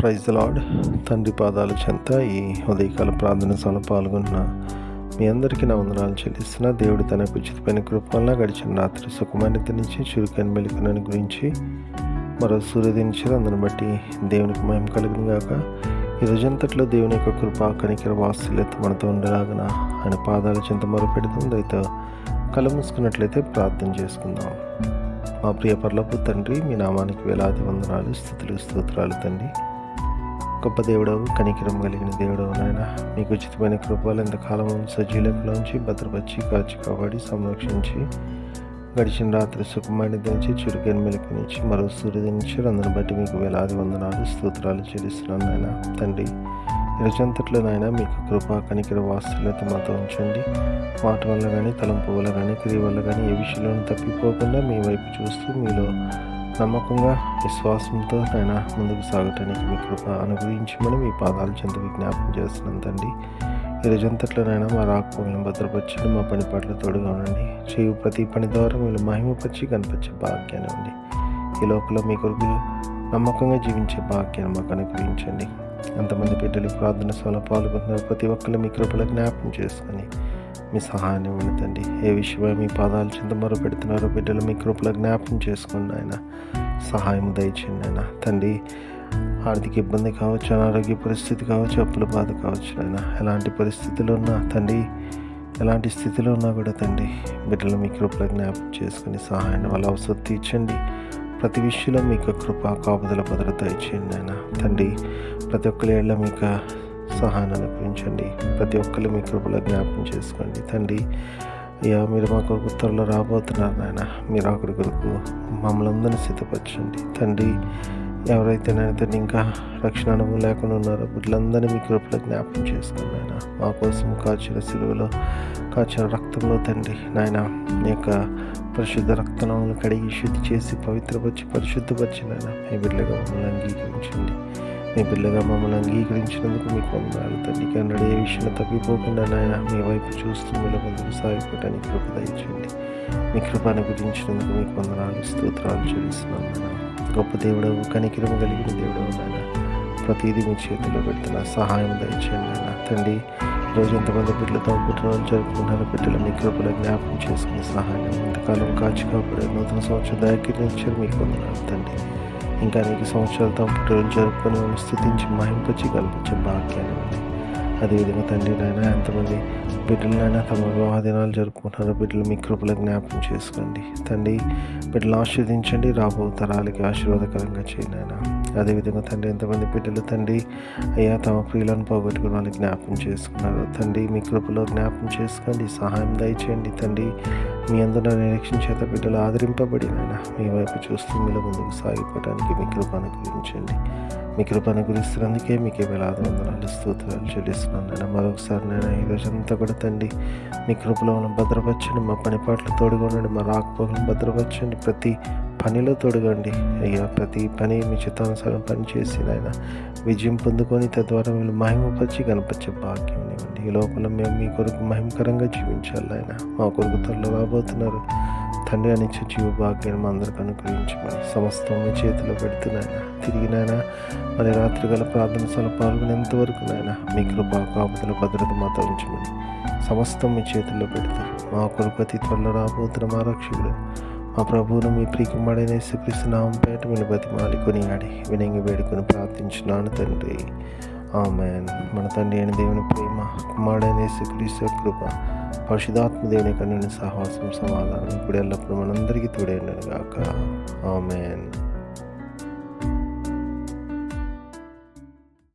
Praise lord తండ్రి పాదాల చెంత ఈ ఉదయకాల ప్రార్థన సభలో పాల్గొన్న మీ అందరికీ నా వందనాలు చెల్లిస్తున్న. దేవుడు తన ఉచితమైన కృపంలో గడిచిన రాత్రి సుఖమైన నుంచి చురుకైన మెలుకునని గురించి మరో సూర్యదించారు అందుని బట్టి దేవునికి మహిమ కలిగిన గాక. ఈ రోజంతట్లో దేవుని యొక్క కృప కనికర వాత్సల్యత మనతో ఉండలాగన ఆయన పాదాల చెంత మొరపెడుతుంది అయితే కళ్ళు మూసుకున్నట్లయితే ప్రార్థన చేసుకుందాం. మా ప్రియ పర్లపు తండ్రి మీ నామానికి వేలాది వందనాలు స్థుతులు స్తోత్రాలు తండ్రి. గొప్ప దేవుడవు కనికరం కలిగిన దేవుడవు నాయన. మీకు ఉచితమైన కృపలు ఎంతకాలం సజీలకులోంచి భద్రపరిచి కాచి కాపాడి సంరక్షించి గడిచిన రాత్రి సుఖమైన దించి చురుకైన మెలుకునిచ్చి మరో సూర్యుదించి అందరిని బట్టి మీకు వేలాది వందనాలు స్తోత్రాలు చెల్లిస్తున్నాను నాయన. తండ్రి ఈరోజంతట్లో నాయన మీకు కృపా కనికర వాస్తులతో మాతో ఉంచండి. మాట వల్ల కానీ తలంపు వల్ల కానీ క్రియ వల్ల కానీ ఏ విషయంలోనూ తప్పిపోకుండా మీ వైపు చూస్తూ మీలో నమ్మకంగా విశ్వాసంతో నాయన ముందుకు సాగటానికి మీ కృప అనుగ్రహించమని మీ పాదాలు చెంత విజ్ఞాపం చేస్తున్నాను తండ్రి ఈ రోజంతట్లోనైనా మా రాకపోలను భద్రపరచండి మా పని పట్ల తోడుగా ఉండండి. చేయు ప్రతి పని ద్వారా మీరు మహిమపరిచి కనిపించే భాగ్యాన్ని ఉంది ఈ లోపల మీ కొరకు నమ్మకంగా జీవించే భాగ్యాన్ని మాకు అనుగ్రహించండి. ఎంతమంది బిడ్డలు ప్రార్థన సభలో పాల్గొంటున్నారు ప్రతి ఒక్కరు మీ కృపలో జ్ఞాపం చేసుకొని మీ సహాయాన్ని ఉండదండి ఏ విషయమై మీ పాదాలు చింత మొరపెడుతున్నారో బిడ్డలు మీ కృపలో జ్ఞాపం చేసుకోండి ఆయన సహాయం దయచేయండి ఆయన తండ్రి ఆర్థిక ఇబ్బంది కావచ్చు అనారోగ్య పరిస్థితి కావచ్చు అప్పుల బాధ కావచ్చు అయినా ఎలాంటి పరిస్థితులు ఉన్నా తండ్రి ఎలాంటి స్థితిలో ఉన్నా కూడా తండ్రి బిడ్డలు మీ కృపల జ్ఞాపకం చేసుకుని సహాయాన్ని వాళ్ళ అవసరం తీర్చండి. ప్రతి విషయంలో మీకు కృప కాపుదల భద్రత ఇచ్చేయండి ఆయన తండ్రి ప్రతి ఒక్కరి ఏళ్ళ మీకు సహాయాన్ని అనుగ్రహించండి. ప్రతి ఒక్కరు మీ కృపలో జ్ఞాపకం చేసుకోండి. తండ్రి అయ్యా మీరు మా కొరకు త్వరలో రాబోతున్నారు నాయన. మీరు అక్కడి కొరకు మమ్మల్ని అందరినీ సిద్ధపరచండి. తండ్రి ఎవరైతే నాయనతో ఇంకా రక్షణ అనుభవం లేకుండా ఉన్నారో వీళ్ళందరినీ మీ కృపలో జ్ఞాపకం చేసుకుని నాయన. మా కోసం కాచిన సిలువలో కాచిన రక్తంలో తండ్రి నాయన మీ యొక్క పరిశుద్ధ రక్తనాలను కడిగి శుద్ధి చేసి పవిత్రపరిచి పరిశుద్ధపరిచి నాయన మీ బిడ్డగా మమ్మల్ని అంగీకరించండి. మీ పిల్లగా మమ్మల్ని అంగీకరించినందుకు మీకు వందనాలు తండ్రి కన్నడ ఏ విషయంలో తప్పిపోకుండా నాయన మీ వైపు చూస్తూ మీలో ముందుకు సాగిపోవడానికి కృప దయచేయండి. మీ కృపను గురించినందుకు మీకు వందనాలు స్తోత్రాలు చెల్లిస్తున్నాను నాయన. గొప్ప దేవుడవు కనికిరము కలిగిన దేవుడవు నాయన. ప్రతిదీ మీ చేతిలో పెడుతున్న సహాయం దయచేయండి నాయన. తండ్రి ఈరోజు ఎంతమంది బిడ్డలతో పుట్టినరోజు జరుపుకుంటున్న బిడ్డలు మీ కృపలో జ్ఞాపకం చేసుకునే సహాయం ఇంతకాలం కాచి కాపాడే నూతన సంవత్సరం దయకిరించారు మీకు వందనాలు తండ్రి. ఇంకా నీకు సంవత్సరాలతో పుట్టినరోజు జరుపుకొని మేము స్థుతించి మహింపచ్చి కల్పించే భాగ్యాన్ని ఉంది అదేవిధంగా తండ్రి నాయన ఎంతమంది బిడ్డలైనా తమ వివాహ దినాలు జరుపుకుంటున్నారో బిడ్డలు మీ కృపలో జ్ఞాపకం చేసుకోండి. తండ్రి బిడ్డలు ఆశీర్వదించండి. రాబో తరాలకి ఆశీర్వాదకరంగా చేయండి అదేవిధంగా తండ్రి ఎంతమంది బిడ్డలు తండ్రి అయ్యా తమ ప్రియులను పోగొట్టుకున్న వాళ్ళు జ్ఞాపకం చేసుకున్నారు. తండ్రి మీ కృపలో జ్ఞాపం చేసుకోండి సహాయం దయచేయండి తండ్రి. మీ అందరూ నిరీక్షణ చేత బిడ్డలు ఆదరింపబడినైనా మీ వైపు చూస్తూ మీలో ముందుకు సాగిపోవడానికి మీ కృప అనుగ్రహించండి. మీ కృప అనుగ్రహిస్తున్నందుకే మీకు వేలాది వందనాలు స్తోత్రాలు చెల్లిస్తున్నాను నేను మరొకసారి నేను ఈ రోజంతా కూడా తండ్రి మీ కృపలో మనం భద్రపరచండి మా పని పాటలు తోడుగా ఉండండి మా రాకపోకలను భద్రపరచండి. ప్రతి పనిలో తొడగండి. అయ్యా ప్రతి పని మీ చిత్తానుసారం పని చేసి నాయన విజయం పొందుకొని తద్వారా మీరు మహిమపరిచి కనపరిచే భాగ్యం ఇవ్వండి. ఈ లోపల మేము మీ కొరకు మహిమకరంగా జీవించాలి ఆయన మా కొరకు త్వరలో రాబోతున్నారు. తండ్రి అనిచ్చే జీవ భాగ్యాన్ని మా అందరికి అనుగ్రహించమని సమస్తం మీ చేతిలో పెడుతున్నాయన తిరిగినాయన మరి రాత్రి గల ప్రార్థన సల పాల్గొనేంత వరకు నాయన మీ కృప కాపుదల భద్రత మాతో ఉంచమని సమస్తం మీ చేతుల్లో పెడతారు మా కొరకు అతి త్వరలో రాబోతున్న మా రక్షకుడు మా ప్రభువును మీ ప్రియకుమాడైన యేసుక్రీస్తు నామం పేట మీరు బతిమాలి కొనియాడి వినంగి వేడుకొని ప్రార్థించున్నాను తండ్రి. ఆమెన్. మన తండ్రి అయిన దేవుని ప్రేమ కుమారుడైన శ్రీకృష్ణ కృప పరిశుధాత్మ దేవుని కన్నుని సహవాసం సమాధానం ఇప్పుడు ఎల్లప్పుడూ మనందరికీ తోడైండను కాక ఆమెన్.